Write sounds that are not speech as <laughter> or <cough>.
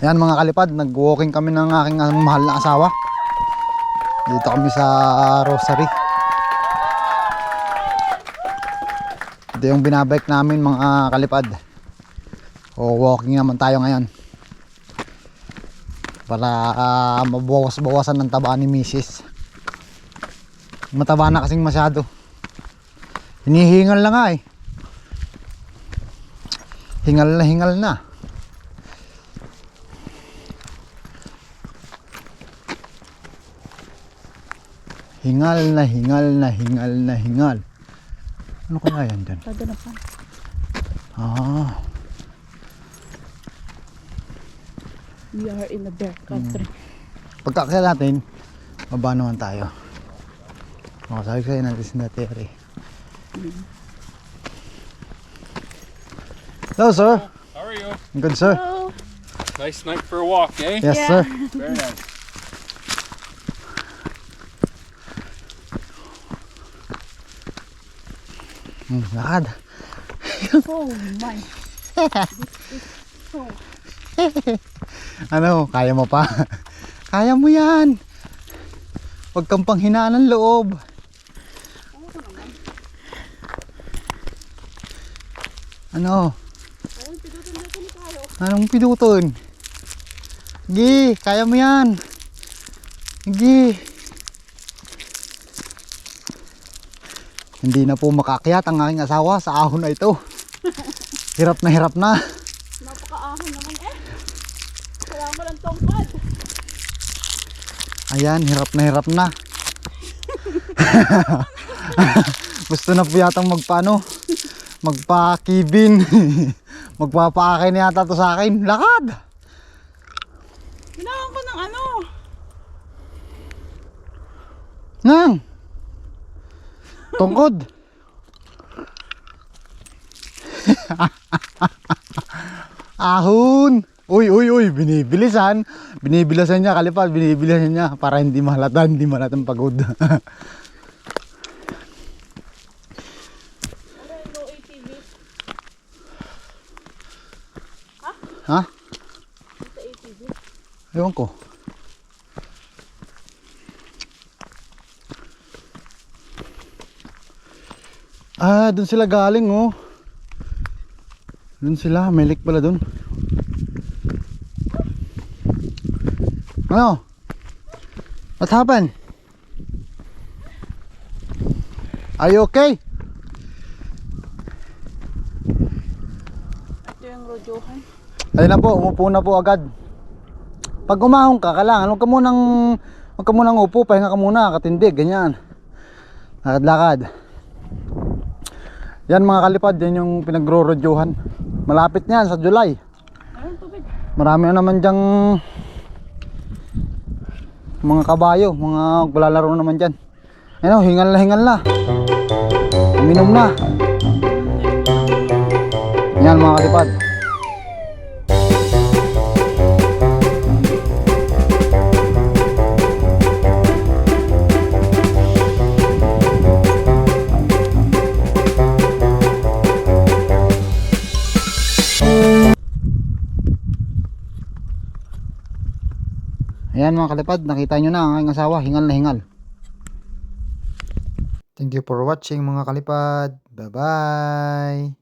Ayan mga kalipad, nag-walking kami ng aking ah, mahal na asawa. Dito kami sa Rosary. Ito yung binabike namin mga kalipad. O walking naman tayo ngayon. Para ah, mabawas-bawasan ng taba ni Mrs. Mataba na kasing masyado. Hinihingal na nga eh. Hingal na hingal na. Hingal na hingal na hingal na hingal. Ano kaya yan dyan? Pwede na pa. Ah, We are in the bear country. pagkakaya natin, baba naman tayo. O, sabi ko sa'yo natin si Nateri. Hello, sir. How are you? Good, sir. Hello. Nice night for a walk, eh? Yes, Yeah. sir. Very nice. Hmm. Oh my. Ano, kaya mo pa? kaya mo yan. Huwag kang panghinaan ng loob. Ano? Anong pinuton? Gi, kaya mo yan. Gi. Hindi na po makakyat ang aking asawa sa ahon na ito. <laughs> Hirap na hirap na. Napakaahon naman eh. Kailangan mo ng tongkad. Ayan, hirap na hirap na. <laughs> Gusto na po yatang magpaano, magpakibin. <laughs> Magpapaakay na yata to sa akin. Lakad! Kailangan ko ng ano. Nang! Tungkod! Ahon! Uy, uy, uy, binibilisan. Binibilisan niya, kalipad, binibilisan niya para hindi mahalata, hindi mahalatang pagod. Ano low ATV? ha? Ewan ko. Ah, dun sila galing oh. Dun sila, may lake pala dun. Ano? What happened? Are you okay? Ito yung rodyohan. Ayun na po, umupo na po agad. Pag umahon ka, kailangan huwag ka munang huwag ka munang upo, pahinga ka muna, katindig, ganyan. Lakad-lakad. Yan mga kalipad, yan yung pinagro-rodyohan. Malapit na yan sa July. Marami na naman dyang mga kabayo, mga maglalaro naman dyan. Ano, hingal na hingal na. Uminom na. Yan mga kalipad. Ayan mga kalipad, nakita nyo na ang aking asawa, hingal na hingal. Thank you for watching mga kalipad. Bye-bye!